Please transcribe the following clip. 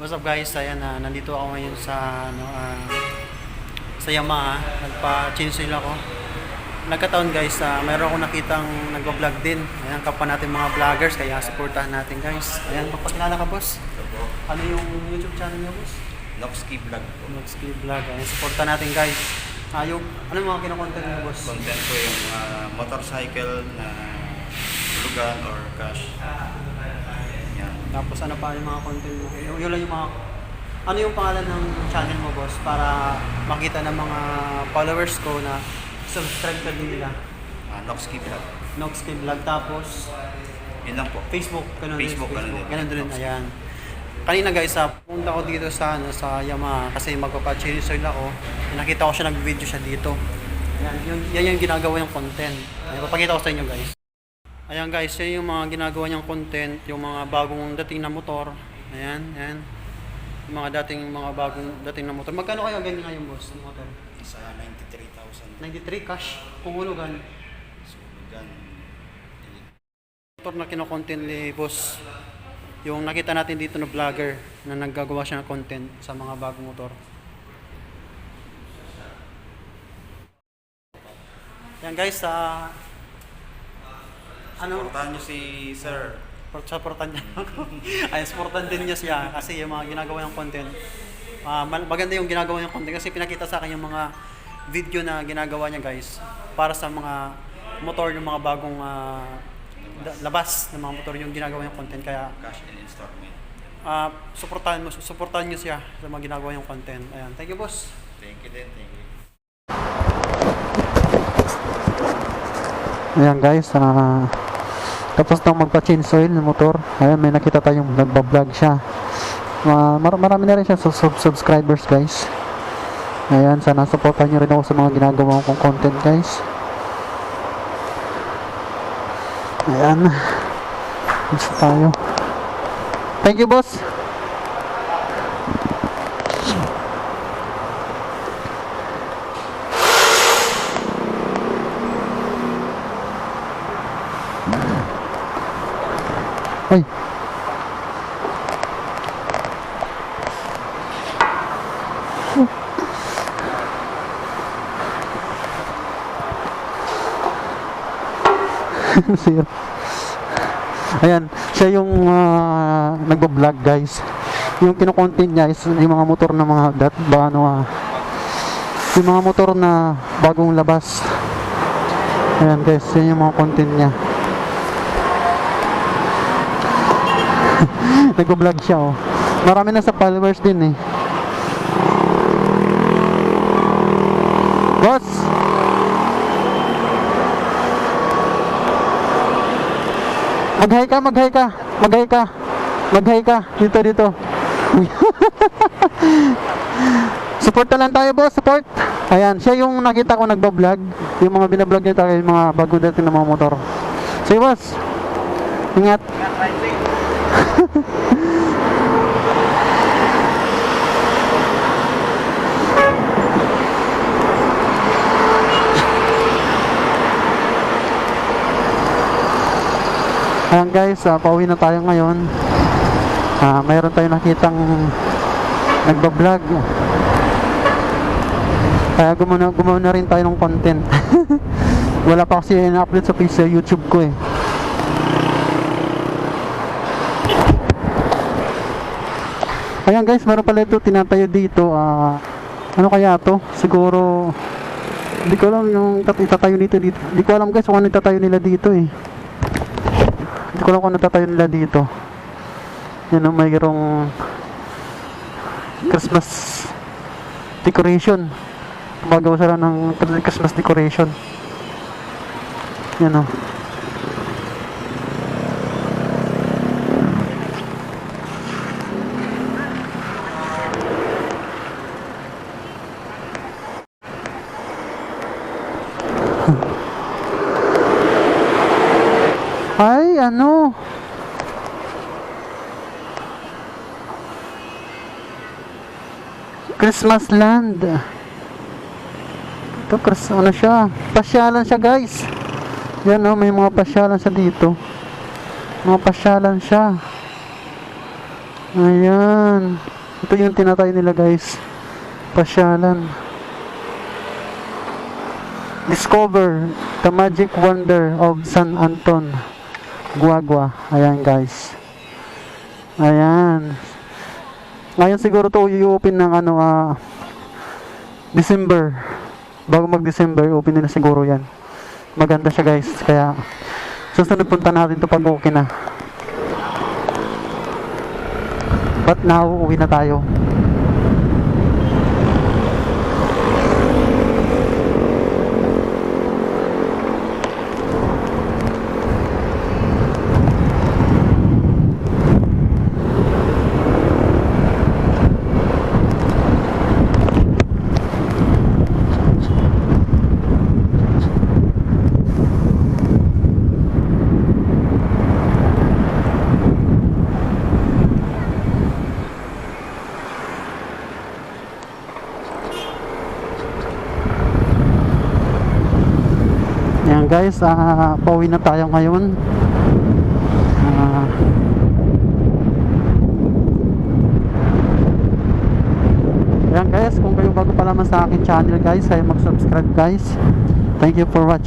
What's up guys? Ayan na, nandito ako ngayon sa ano ah, sa Yamaha. Nagpa-change oil ako. Nagkataon guys, uh, mayroon akong nakitang nagba-vlog din. Ayan, kapwa natin mga vloggers, kaya supportahan natin guys. Ayan, magpakilala ka boss. Ano yung YouTube channel niyo boss? Noxkey Vlog po. Noxkey Vlog. Ayan, supportahan natin guys. Yung, ano yung mga kinakontent niyo boss? Content ko yung ah, motorcycle na lugan or cash. Yan. Tapos ano pa yung mga content mo? Yung, yun lang yung mga... Ano yung pangalan ng channel mo, boss? Para makita ng mga followers ko na subscribe ka din nila. Uh, Noxkey Vlog. Noxkey Vlog. Tapos, Yun lang po. Facebook. Ganun Facebook, din. ganun din. Ganun din. Ayan. Kanina guys, ah, punta ko dito sa, ano, sa Yamaha kasi magpapa-change oil ako. Nakita ko siya nag-video siya dito. Ayan, yun, yan yung ginagawa yung content. Ayan, papakita ko sa inyo guys. Ayan guys, yan yung mga ginagawa niyang content, yung mga bagong dating na motor. Ayan, ayan. Yung mga dating mga bagong dating na motor. Magkano kaya ganyan ngayon boss, ng motor? Sa 93,000. 93 cash, pumulugan. So, lugan. motor na kinokontent ni boss yung nakita natin dito na vlogger na naggagawa siya ng content sa mga bagong motor yan guys sa ano Supportahan nyo si Sir. supportan niya ako ay supportan din niya siya kasi yung mga ginagawa ng content ah, mal- maganda yung ginagawa niyang content kasi pinakita sa akin yung mga video na ginagawa niya guys para sa mga motor yung mga bagong ah, da- labas ng mga motor yung ginagawa niyang content kaya Cash and installment. ah suportahan mo suportahan niyo siya sa mga ginagawa niyang content ayan thank you boss Thank you din. Thank you. Ayan guys, ah tapos nang magpa-change oil ng motor, ayan may nakita tayong nagba-vlog siya. Ma mar- marami na rin siya sub- sub- subscribers guys. Ayan, sana supportan niyo rin ako sa mga ginagawa kong content guys. Ayan. Gusto tayo. Thank you boss. Ay. Sir. Ayan, siya yung uh, nagbo-vlog guys. Yung kino-content niya is yung mga motor na mga dat ba ano ah, yung mga motor na bagong labas. Ayan guys, yun yung mga content niya. Nagbo-vlog siya oh. Marami na sa followers din eh. Boss! Mag-hi ka, mag-hi ka. Mag-hi ka. Mag-hi ka. Dito, dito. Support na lang tayo, boss. Support. Ayan, siya yung nakita ko nagba-vlog. Yung mga binablog niya tayo, yung mga bago dating na mga motor. Sige, boss. Ingat. Ayan guys, ah, pauwi na tayo ngayon. Ah, mayroon tayong nakitang nagba-vlog. Kaya gumana, gumawa na rin tayo ng content. Wala pa kasi na-upload sa sa YouTube ko eh. Ayan guys, meron pala ito tinatayo dito. Ah, ano kaya to? Siguro hindi ko alam yung tat- itatayo dito dito. Hindi ko alam guys kung ano itatayo nila dito eh. Hindi ko alam kung ano itatayo nila dito. Yan ang mayroong Christmas decoration. Gumagawa sila ng Christmas decoration. Yan o. Ay, ano? Christmas land. Ito, Chris, ano siya? Pasyalan siya, guys. Yan, oh, may mga pasyalan siya dito. Mga pasyalan siya. Ayan. Ito yung tinatay nila guys. Pasyalan. Discover the magic wonder of San Anton. Guagua. Ayan guys. Ayan. Ngayon siguro to i-open ng ano ah December. Bago mag-December, open nila siguro yan. Maganda siya guys. Kaya susunod punta natin to pag okay na. But now, uwi na tayo. Guys, ah pauwi na tayo ngayon. Ah, Ayan guys, kung kayo bago pa lamang sa akin channel guys, ay mag-subscribe guys. Thank you for watching.